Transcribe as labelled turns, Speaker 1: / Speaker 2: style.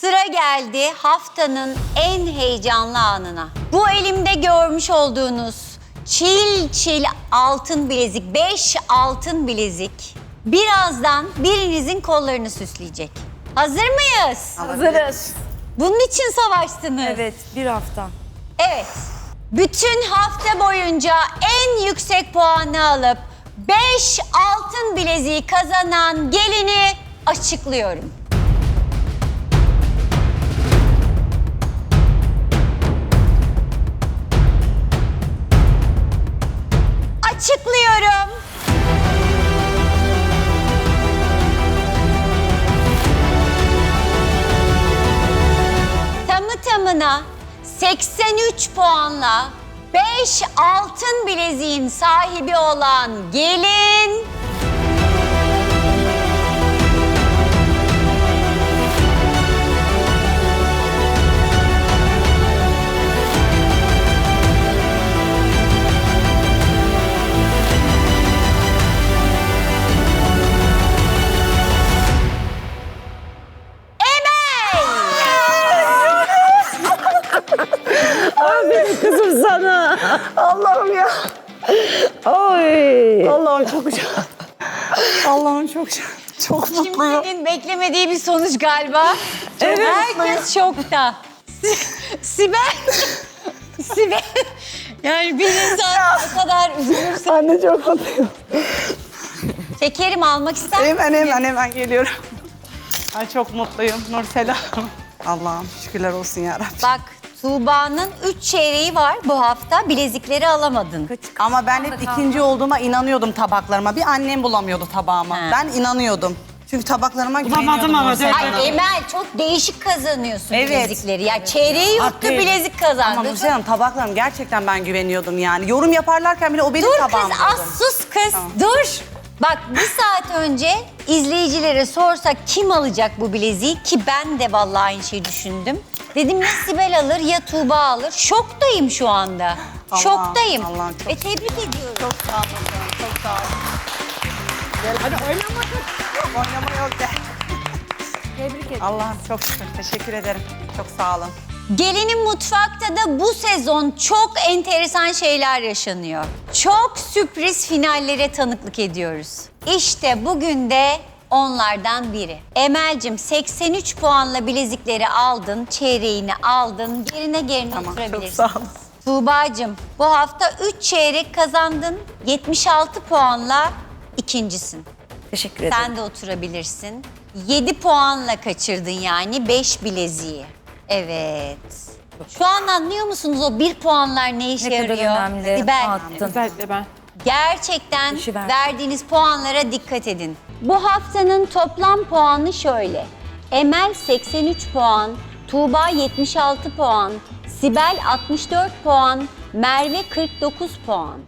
Speaker 1: Sıra geldi haftanın en heyecanlı anına. Bu elimde görmüş olduğunuz çil çil altın bilezik, 5 altın bilezik birazdan birinizin kollarını süsleyecek. Hazır mıyız?
Speaker 2: Hazırız.
Speaker 1: Bunun için savaştınız.
Speaker 2: Evet, bir hafta.
Speaker 1: Evet. Bütün hafta boyunca en yüksek puanı alıp 5 altın bileziği kazanan gelini. Açıklıyorum. Tamına 83 puanla 5 altın bileziğin sahibi olan gelin
Speaker 3: Kızım sana.
Speaker 2: Allah'ım ya.
Speaker 3: Oy.
Speaker 2: Allah'ım çok güzel. Allah'ım çok güzel. Çok mutluyum.
Speaker 1: kimsenin beklemediği bir sonuç galiba.
Speaker 2: Evet.
Speaker 1: Herkes şokta. Sibel. Sibel. Yani bir insan o kadar üzülürse.
Speaker 2: Anne çok mutluyum.
Speaker 1: Şekerim almak ister misin?
Speaker 2: Hemen hemen hemen geliyorum. Ay çok mutluyum Nursela. Allah'ım şükürler olsun ya Rabbi.
Speaker 1: Bak Tuğba'nın 3 çeyreği var bu hafta. Bilezikleri alamadın.
Speaker 4: Ama ben hep ikinci olduğuma inanıyordum tabaklarıma. Bir annem bulamıyordu tabağıma.
Speaker 1: He.
Speaker 4: Ben inanıyordum. Çünkü tabaklarıma güveniyordum.
Speaker 2: ama.
Speaker 1: Ay Emel çok değişik kazanıyorsun
Speaker 4: Evet.
Speaker 1: bilezikleri. Ya çeyreği yuttu
Speaker 4: Haklıyım.
Speaker 1: bilezik kazandı.
Speaker 4: Ama Nursel Hanım tabaklarım gerçekten ben güveniyordum yani. Yorum yaparlarken bile o benim
Speaker 1: Dur
Speaker 4: tabağım.
Speaker 1: kız az sus kız dur. Bak bir saat önce izleyicilere sorsak kim alacak bu bileziği ki ben de vallahi aynı şeyi düşündüm. Dedim ya Sibel alır ya Tuğba alır. Şoktayım şu anda.
Speaker 4: Allah,
Speaker 1: Şoktayım.
Speaker 4: Allah, çok-
Speaker 1: Ve tebrik ediyorum.
Speaker 4: Çok sağ olun. Çok sağ olun. Gel hadi oynamadık. Yok oynama yok gel.
Speaker 2: Tebrik ederim.
Speaker 4: Allah'ım çok şükür. Teşekkür ederim. Çok sağ olun.
Speaker 1: Gelinin mutfakta da bu sezon çok enteresan şeyler yaşanıyor. Çok sürpriz finallere tanıklık ediyoruz. İşte bugün de onlardan biri. Emel'cim 83 puanla bilezikleri aldın, çeyreğini aldın. Yerine yerine
Speaker 4: Tamam, çok
Speaker 1: oturabilirsin.
Speaker 4: sağ olun.
Speaker 1: Tuğba'cım bu hafta 3 çeyrek kazandın. 76 puanla ikincisin.
Speaker 2: Teşekkür ederim.
Speaker 1: Sen de oturabilirsin. 7 puanla kaçırdın yani 5 bileziği. Evet. Şu an anlıyor musunuz o bir puanlar ne işe
Speaker 2: Ne kadar
Speaker 1: yarıyor?
Speaker 2: önemli.
Speaker 1: Sibel,
Speaker 2: Attın.
Speaker 5: Özellikle ben.
Speaker 1: gerçekten
Speaker 2: İşi ver.
Speaker 1: verdiğiniz puanlara dikkat edin. Bu haftanın toplam puanı şöyle. Emel 83 puan, Tuğba 76 puan, Sibel 64 puan, Merve 49 puan.